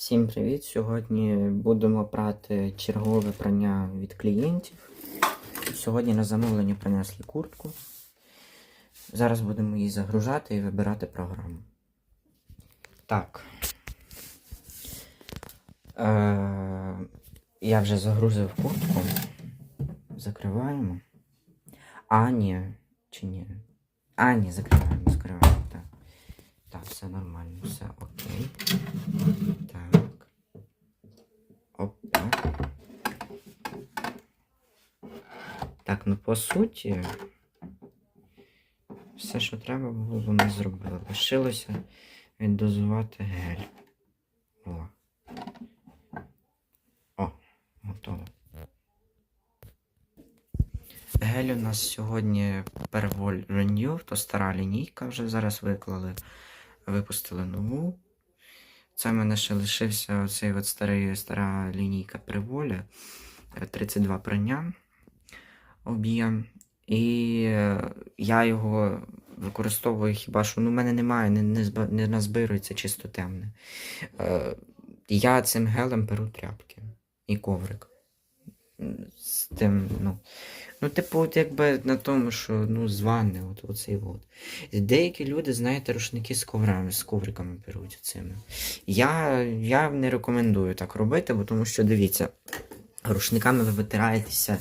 Всім привіт! Сьогодні будемо прати чергове прання від клієнтів. Сьогодні на замовлення принесли куртку. Зараз будемо її загружати і вибирати програму. Так. Е- я вже загрузив куртку. Закриваємо. А, ні. Чи ні? А, ні, закриваємо, закриваємо. Так. Все нормально, все окей. Так. Опа. Так, ну по суті, все, що треба було, ми зробили. Лишилося віддозувати гель. О. О, готово. Гель у нас сьогодні Pervol Renew, то стара лінійка вже зараз виклали. Випустили нову. Це в мене ще лишився оцей от старий, стара лінійка Приволя. 32 прання об'єм. І е, я його використовую хіба що ну, в мене немає, не, не, не назбирується чисто темне. Е, я цим гелем беру тряпки і коврик. З тим, ну, ну, типу, от якби на тому, що ну, з от, оцей от. Деякі люди, знаєте, рушники з коврами, з ковриками беруть цими. Я, я не рекомендую так робити, бо тому що дивіться, рушниками ви витираєтеся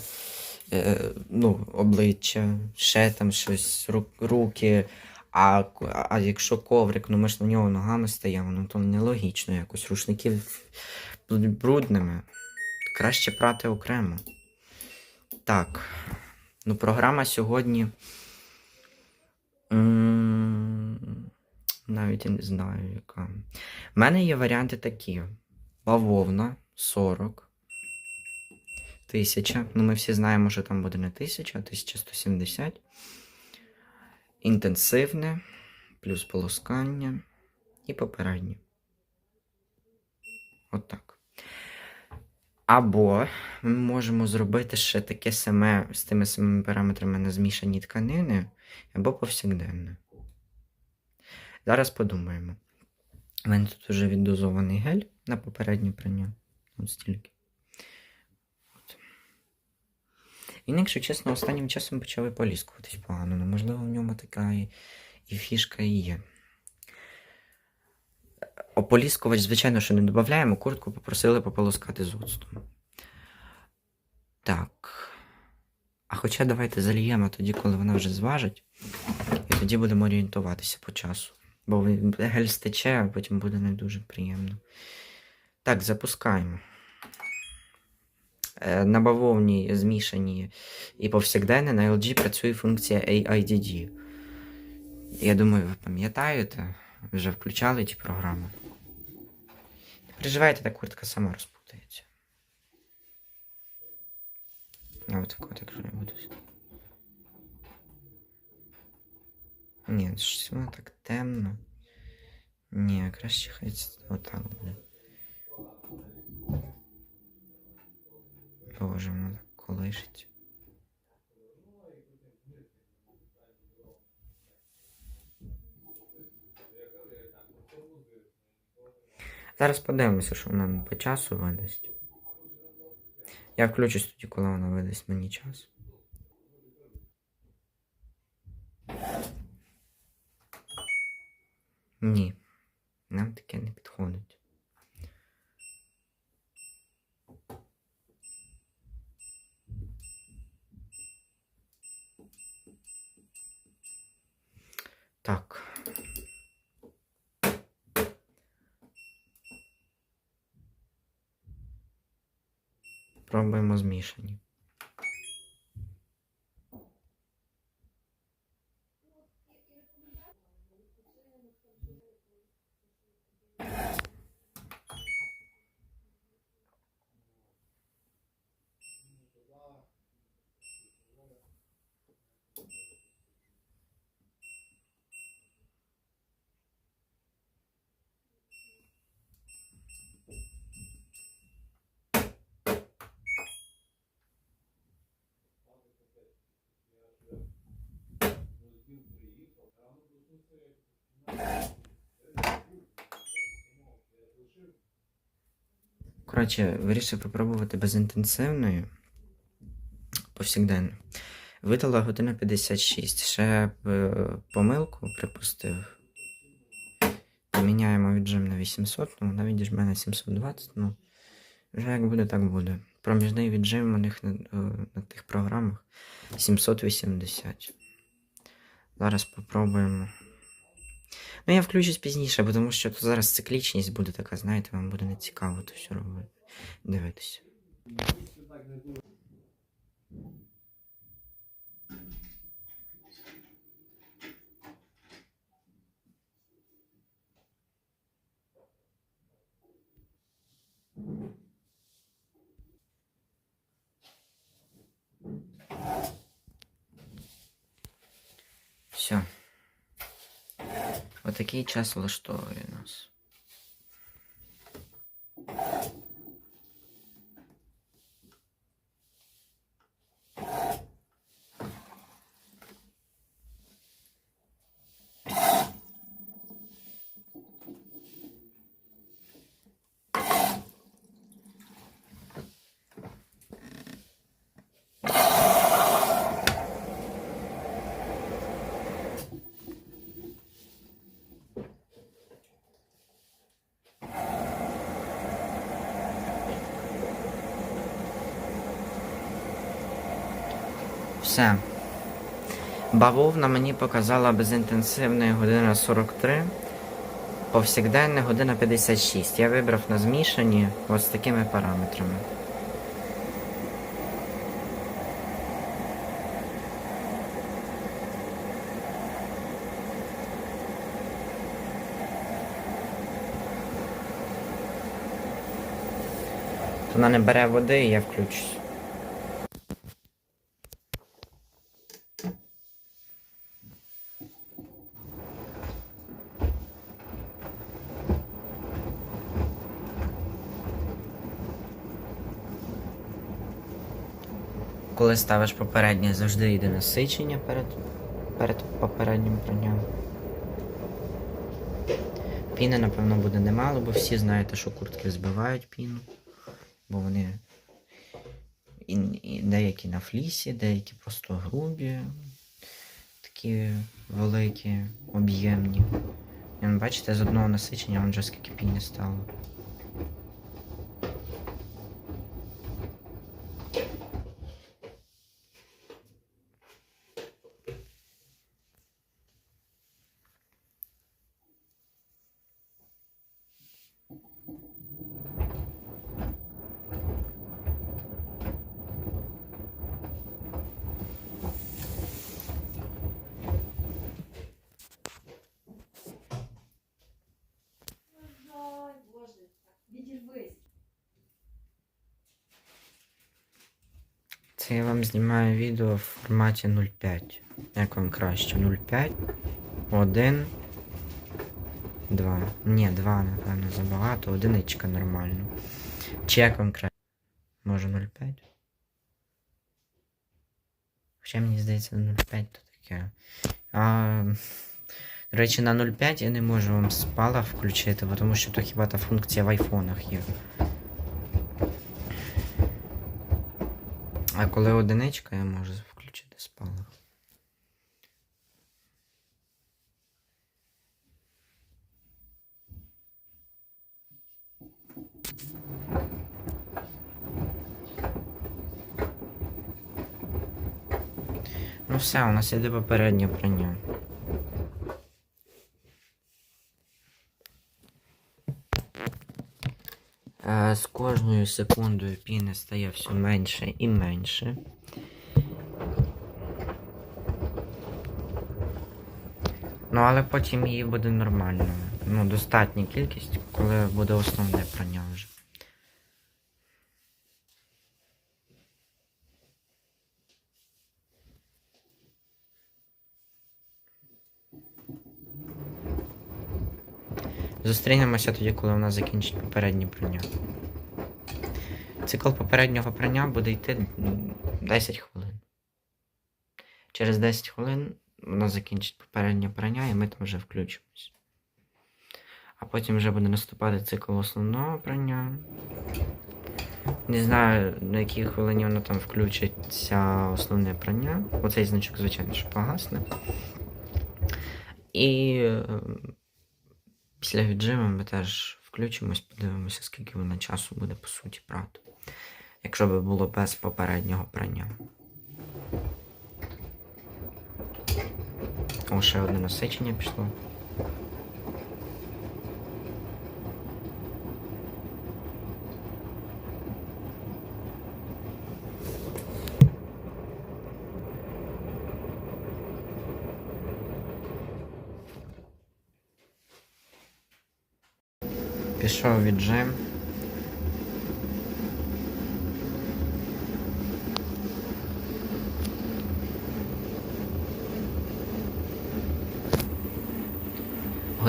е, ну, обличчя, ще там щось, ру- руки. А, а якщо коврик, ну ми ж на нього ногами стаємо, ну то нелогічно якось. Рушники брудними. Краще прати окремо. Так. Ну, програма сьогодні. Навіть я не знаю, яка. У мене є варіанти такі: бавовна 40. Тисяча. Ну, ми всі знаємо, що там буде не 1000, а 1170. Інтенсивне, плюс полоскання і попереднє. Отак. Або ми можемо зробити ще таке саме з тими самими параметрами на змішані тканини, або повсякденне. Зараз подумаємо. У мене тут вже віддозований гель на попереднє прання. От стільки. От. Він, якщо чесно, останнім часом почав і поліскуватись погано. Ну, можливо, в ньому така і, і фішка і є. Ополіскувач, звичайно, що не додаємо. Куртку попросили пополоскати з оцтом. Так. А хоча давайте зальємо тоді, коли вона вже зважить. І тоді будемо орієнтуватися по часу. Бо гель стече, а потім буде не дуже приємно. Так, запускаємо. Е, На бавовні змішані і повсякденне на LG працює функція AIDD. Я думаю, ви пам'ятаєте, вже включали ті програми. Не переживайте, та куртка сама розпутається. А от так от, якщо я буду. Ні, щось воно так темно. Ні, краще хай це отак буде. Боже, воно так колишить. Зараз подивимося, що вона по часу видасть. Я включусь тоді, коли вона видасть мені час. Ні, нам таке не підходить. Так. Пробуємо змішані. Коротше, вирішив попробувати безінтенсивною повсякденно. Видала година 56. Ще е, помилку припустив. Міняємо віджим на 800, ну вона відіжме на 720, ну вже як буде, так буде. Проміжний віджим у них на, е, на тих програмах 780. Зараз попробуємо. Ну, я включусь пізніше, бо тому що тут зараз циклічність буде така, знаєте, вам буде нецікаво то все робити. Дивитися. Все. Отакий час влаштовує нас. Все. Бавовна мені показала безінтенсивної година 43, повсякденна година 56. Я вибрав на змішані ось такими параметрами. Вона не бере води і я включусь. Коли ставиш попереднє, завжди йде насичення перед, перед попереднім пранням. Піни, напевно, буде немало, бо всі знаєте, що куртки збивають піну, бо вони і, і деякі на флісі, деякі просто грубі, такі великі, об'ємні. Бачите, з одного насичення вон вже скільки піни стало. Це я вам знімаю відео в форматі 0.5. Як вам краще? 0.5, 1, 2. Ні, 2, напевно, забагато, одиничка нормально. Чи як вам краще? Може 0.5? Хоча мені здається 0.5 то таке. А, до речі, на 0.5 я не можу вам спала включити, тому що то хіба та функція в айфонах є. А коли одиничка, я можу включити спалах. Ну все, у нас іде попереднє прання. Е, З кожною секундою піни стає все менше і менше. Ну, але потім її буде нормально. Ну, достатня кількість, коли буде основне прання вже. Зустрінемося тоді, коли у нас закінчить попереднє прання. Цикл попереднього прання буде йти 10 хвилин. Через 10 хвилин воно закінчить попереднє прання і ми там вже включимось. А потім вже буде наступати цикл основного прання. Не знаю, на якій хвилині воно там включиться основне прання. Оцей значок, звичайно, що погасне. І е, після віджиму ми теж включимось, подивимося, скільки воно часу буде по суті брати. Якщо би було без попереднього прання. О, ще одне насичення пішло. Пішов віджим.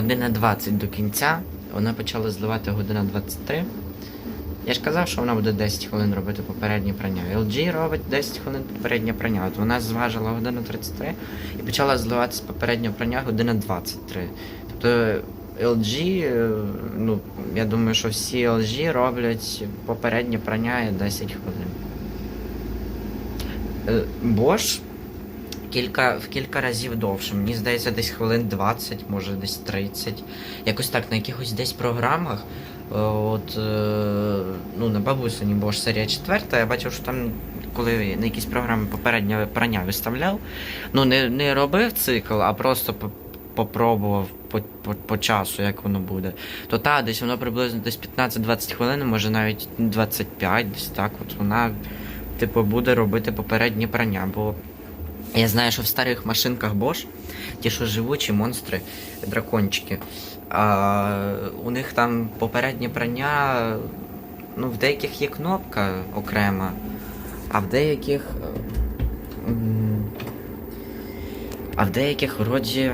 Година 20 до кінця. Вона почала зливати година 23. Я ж казав, що вона буде 10 хвилин робити попереднє прання. LG робить 10 хвилин попереднє прання. От вона зважила годину 33 і почала зливати з попереднього прання година 23. Тобто LG, е, ну, я думаю, що всі LG роблять попереднє прання 10 хвилин. Е, Bosch кілька, в кілька разів довше. Мені здається, десь хвилин 20, може десь 30. Якось так, на якихось десь програмах. е, От, е, ну, на бабусині Bosch серія 4, я бачив, що там, коли на якісь програми попереднє прання виставляв, ну не, не робив цикл, а просто попробував по, по, по часу, як воно буде. То та, десь воно приблизно десь 15-20 хвилин, може навіть 25, десь так. От вона, типу, буде робити попереднє прання. Бо я знаю, що в старих машинках Bosch, ті, що живучі монстри, дракончики, а, у них там попереднє прання. Ну, в деяких є кнопка окрема, а в деяких. А в деяких вроді.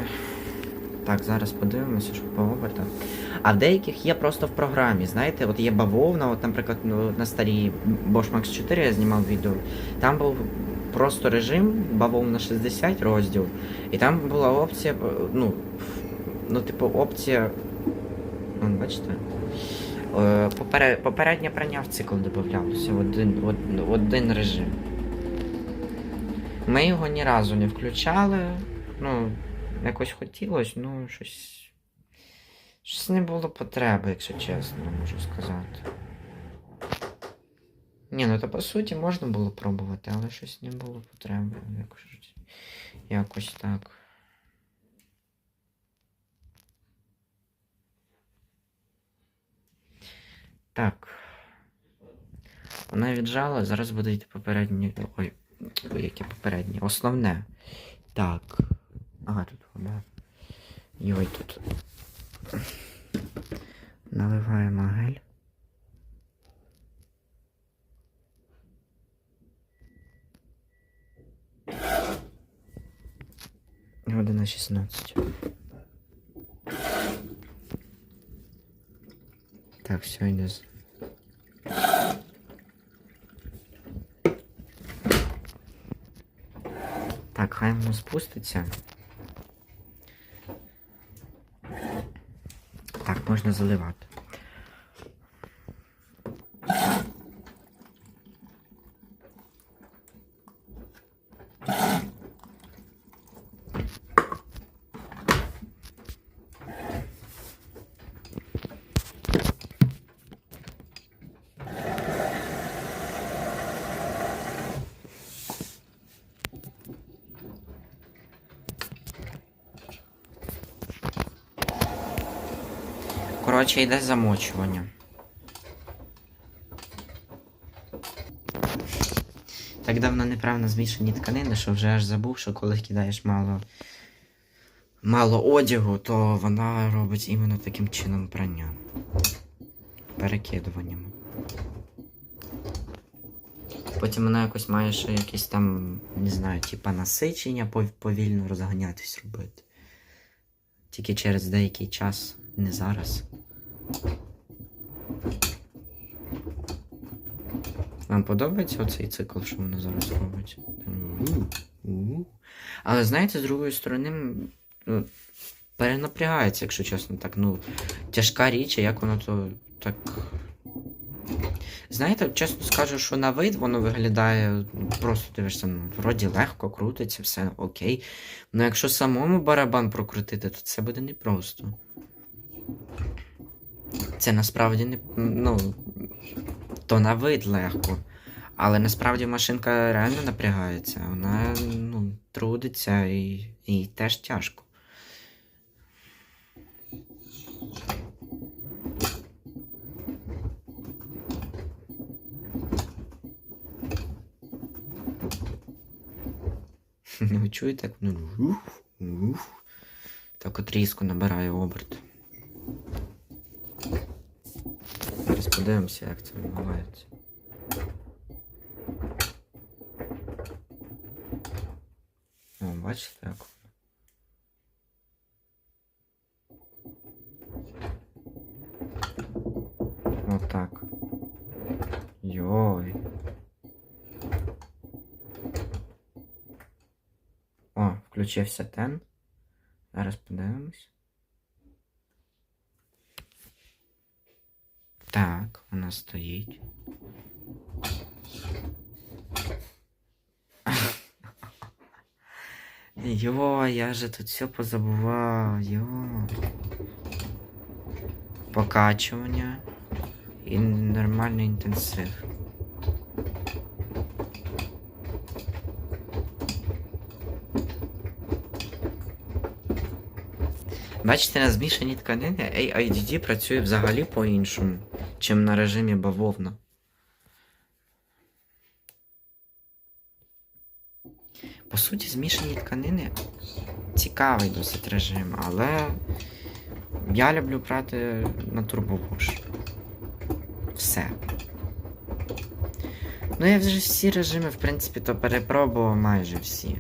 Так, зараз подивимося, що по опитах. А в деяких є просто в програмі. Знаєте, от є бавовна, от, наприклад, ну, на старій Bosch Max 4 я знімав відео. Там був просто режим, бавовна 60 розділ. І там була опція, е, ну, ну, типу, опція. Вон, бачите? Е, попере- Попереднє прання в цикл додавалося в один, в один режим. Ми його ні разу не включали. Ну, якось хотілося, ну щось. Щось не було потреби, якщо чесно, можу сказати. Ні, ну то по суті можна було пробувати, але щось не було потреби. Якось, якось так. Так. Вона віджала, зараз буде йти попередні. Ой, яке попереднє. Основне. Так. Ага, тут вода. Йой, тут. Наливаємо гель. Година 16. Так, все, йде. Так, хай воно спуститься. Так, можна заливати. Коротше, йде замочування. Так давно неправильно змішані тканини, що вже аж забув, що коли кидаєш мало, мало одягу, то вона робить іменно таким чином прання. Перекидуванням. Потім вона якось має ще якісь там, не знаю, типа насичення повільно розганятись робити. Тільки через деякий час, не зараз. Вам подобається оцей цикл, що вона зараз робить? Але знаєте, з другої сторони, ну, перенапрягається, якщо чесно, так, ну, тяжка річ, а як воно то так. Знаєте, чесно скажу, що на вид воно виглядає ну, просто дивишся, ну, вроді легко крутиться, все окей. Ну якщо самому барабан прокрутити, то це буде непросто. Це насправді не. Ну. То на вид легко. Але насправді машинка реально напрягається. Вона ну, трудиться і, і теж тяжко. Ви чуєте, як воно так от різко набирає оберт. Зараз подивимося, як це відбувається. О, бачите, як? Отак. Йой. О, включився тен. Зараз подивимось. Так, вона стоїть. Йо, я же тут все позабував. Йо. Покачування і нормальний інтенсив. Бачите, на змішані тканини AIDD працює взагалі по-іншому, чим на режимі бавовна. По суті, змішані тканини цікавий досить режим, але я люблю брати на турбовош. Все. Ну, я вже всі режими, в принципі, то перепробував майже всі.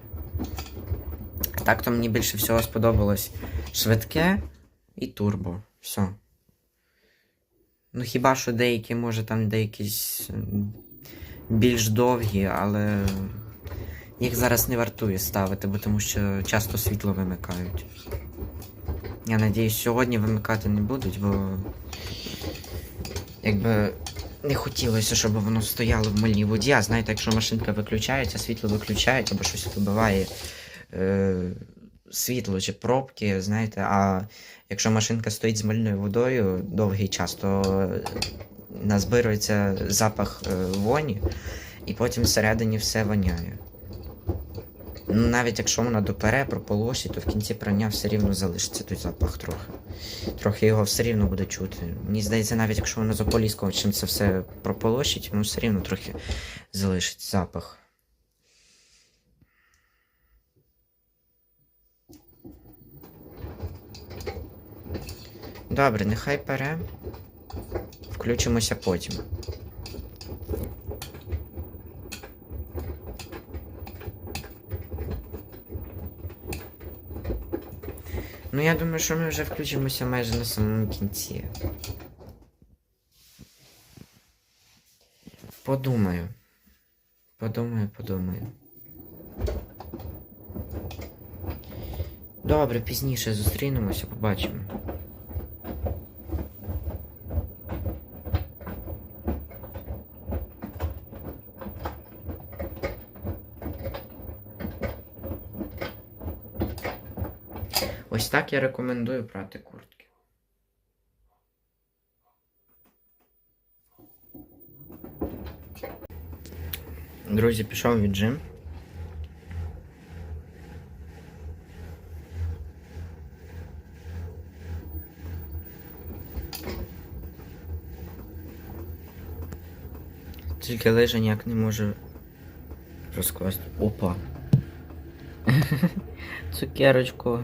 Так то мені більше всього сподобалось швидке і турбо. Все. Ну, хіба що деякі, може, там деякісь м, більш довгі, але їх зараз не вартує ставити, бо тому що часто світло вимикають. Я надіюсь, сьогодні вимикати не будуть, бо якби не хотілося, щоб воно стояло в мильній воді. А знаєте, якщо машинка виключається, світло виключають або щось вибиває е, світло чи пробки, знаєте, а якщо машинка стоїть з мильною водою довгий час, то е, назбирується запах е, воні, і потім всередині все воняє. Ну, навіть якщо вона допере, прополощить, то в кінці прання все рівно залишиться той запах трохи. Трохи його все рівно буде чути. Мені здається, навіть якщо воно заполіском чим це все прополощить, воно все рівно трохи залишить запах. Добре, нехай пере. Включимося потім. Ну, я думаю, що ми вже включимося майже на самому кінці. Подумаю. Подумаю, подумаю. Добре, пізніше зустрінемося, побачимо. Ось так я рекомендую прати куртки. Друзі, пішов віджим. Тільки лежа ніяк не може розкласти. Опа. Цукерочку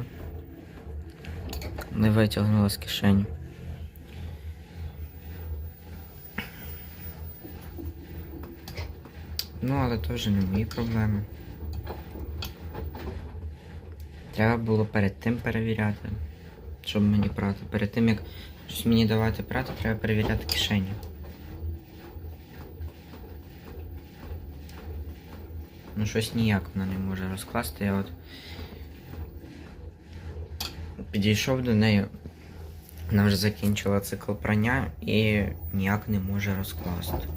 не витягнула з кишені. Ну, але то вже не мої проблеми. Треба було перед тим перевіряти, щоб мені прати. Перед тим як щось мені давати прати, треба перевіряти кишені. Ну, щось ніяк вона не може розкласти. Я от Підійшов до неї, вона вже закінчила цикл прання і ніяк не може розкласти.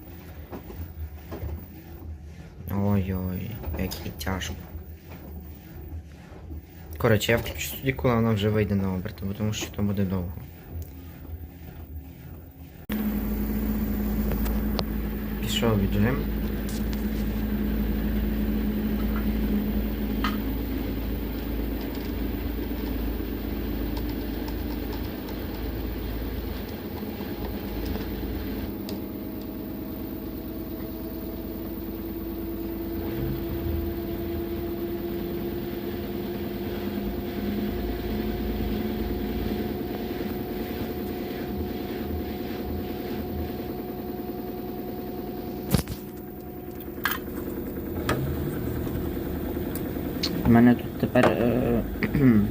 Ой-ой, як їй тяжко. Коротше, я включу тоді, коли вона вже вийде на оберт, бо тому що то буде довго. Пішов віджим. У мене тут тепер е,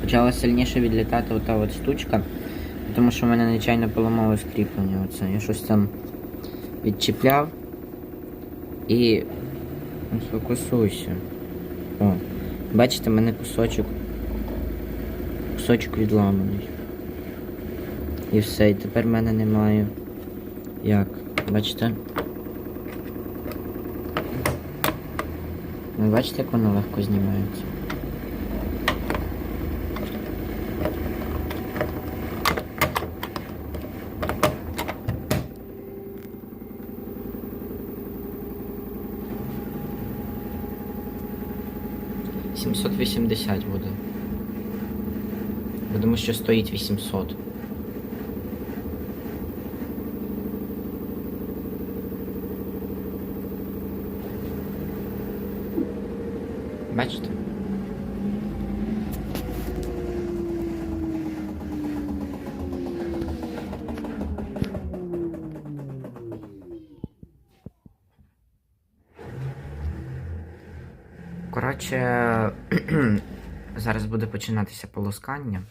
почала сильніше відлітати ота от штучка, тому що в мене нечайно поламалось кріплення. Оце. Я щось там відчіпляв і ну. О, бачите, в мене кусочок. Кусочок відламаний. І все, і тепер в мене немає. Як? Бачите? Ви бачите, як воно легко знімається? Сімсот вісімдесят буде. Бо Тому що стоїть 800. Бачите? Коротше, зараз буде починатися полоскання.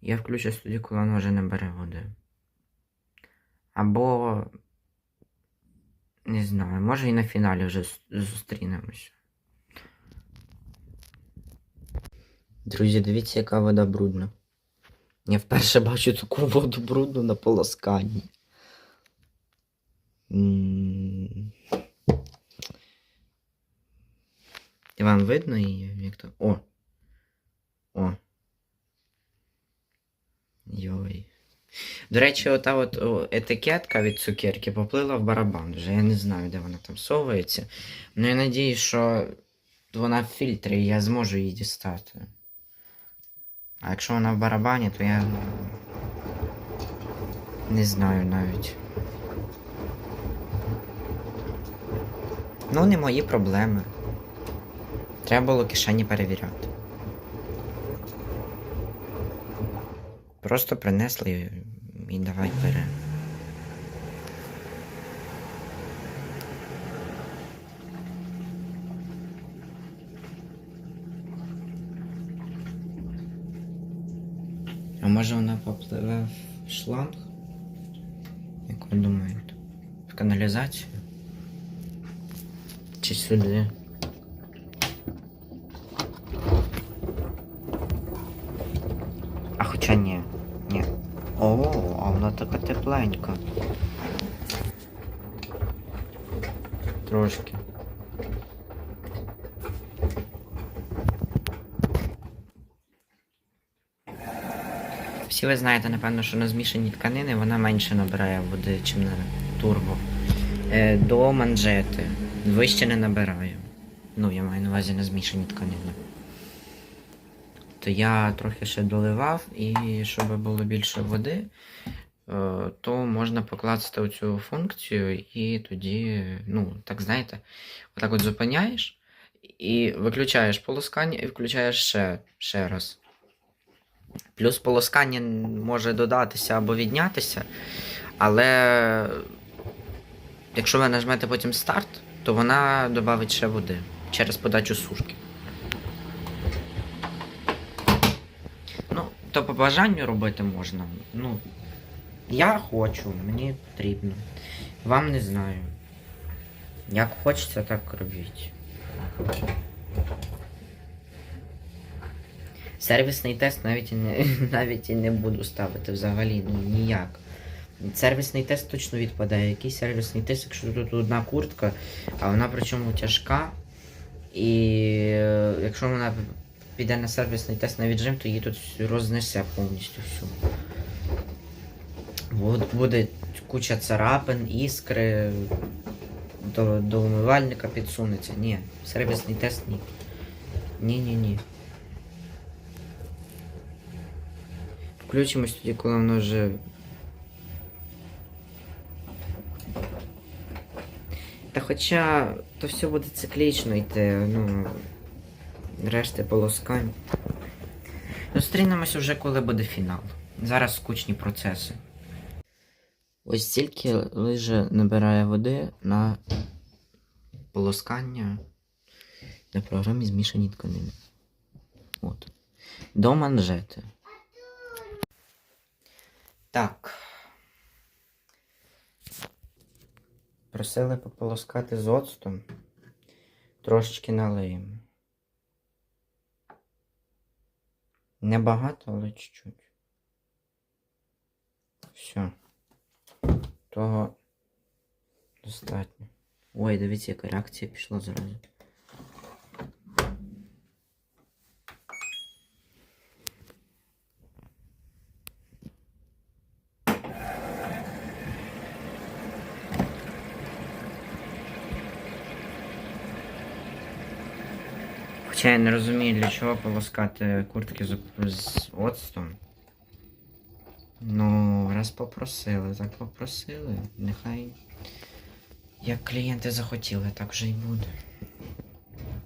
Я включу тоді, коли воно вже не бере води. Або. Не знаю, може і на фіналі вже з- Друзі, дивіться, яка вода брудна. Я вперше бачу таку воду брудну на полосканні. М. І вам видно її? Як то. О! О! Йой. До речі, ота от етикетка від цукерки поплила в барабан вже. Я не знаю, де вона там совується. Ну я надію, що вона в фільтрі і я зможу її дістати. А якщо вона в барабані, то я не знаю навіть. Ну, не мої проблеми. Треба було кишені перевіряти. Просто принесли і, давай бере. А може вона попливе в шланг? Як ви думаєте? В каналізацію? Чи сюди? А хоча ні. Ні. О, а вона така тепленька. Трошки. Всі ви знаєте, напевно, що на змішані тканини вона менше набирає води, ніж на турбо. Е, до манжети. Вище не набирає. Ну, я маю на увазі на змішані тканини. То я трохи ще доливав, і щоб було більше води, е, то можна покласти оцю функцію, і тоді, ну, так знаєте, отак от зупиняєш і виключаєш полоскання і включаєш ще, ще раз. Плюс полоскання може додатися або віднятися, але якщо ви нажмете потім старт, то вона додавить ще води через подачу сушки. Ну, то по бажанню робити можна. Ну, я хочу, мені потрібно. Вам не знаю. Як хочеться, так робіть. Сервісний тест навіть і не, навіть і не буду ставити взагалі, ну ніяк. Сервісний тест точно відпадає. Який сервісний тест, якщо тут одна куртка, а вона причому тяжка. І е, якщо вона піде на сервісний тест на віджим, то її тут рознесе повністю всю. Бу- Буде куча царапин, іскри, до, до умивальника підсунеться. Ні, сервісний тест ні. Ні-ні-ні. Включимось тоді, коли воно вже. Та хоча то все буде циклічно йти, ну. Решти полоскань. Зустрінемось вже, коли буде фінал. Зараз скучні процеси. Ось стільки лиже набирає води на полоскання на програмі змішані тканини. От. До манжети. Так. Просили пополоскати з оцтом. Трошечки налиємо. Небагато, але чуть-чуть. Все. Того достатньо. Ой, дивіться, яка реакція пішла зразу. Хоча я не розумію, для чого полоскати куртки з, з оцтом. Ну, раз попросили, так попросили. Нехай як клієнти захотіли, так вже й буде.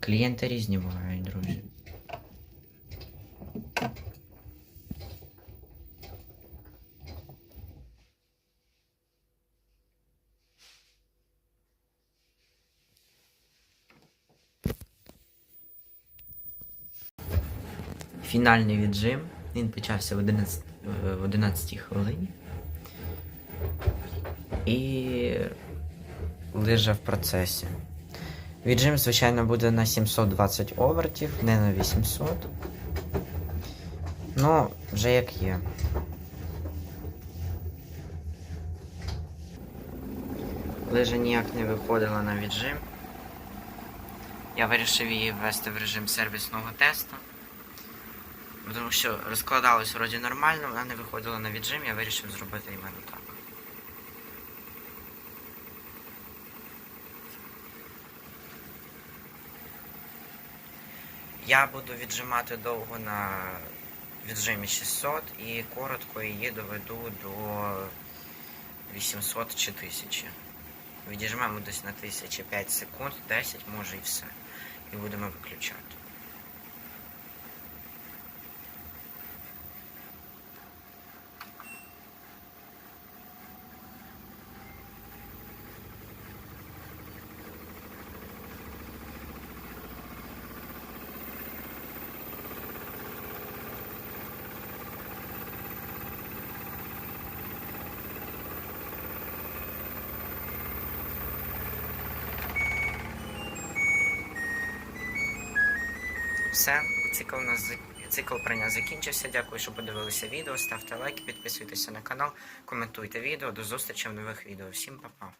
Клієнти різні бувають, друзі. Фінальний віджим. Він почався в 11, е, в 11 хвилині. І лижа в процесі. Віджим, звичайно, буде на 720 овертів, не на 800. Ну, вже як є. Лижа ніяк не виходила на віджим. Я вирішив її ввести в режим сервісного тесту. Тому що розкладалось вроді нормально, вона не виходила на віджим, я вирішив зробити іменно так. Я буду віджимати довго на віджимі 600 і коротко її доведу до 800 чи 1000. Відіжмемо десь на 1000 5 секунд, 10 може і все. І будемо виключати. Все, цикл у нас цикл прийняв закінчився. Дякую, що подивилися відео. Ставте лайки, підписуйтеся на канал, коментуйте відео. До зустрічі в нових відео. Всім па-па.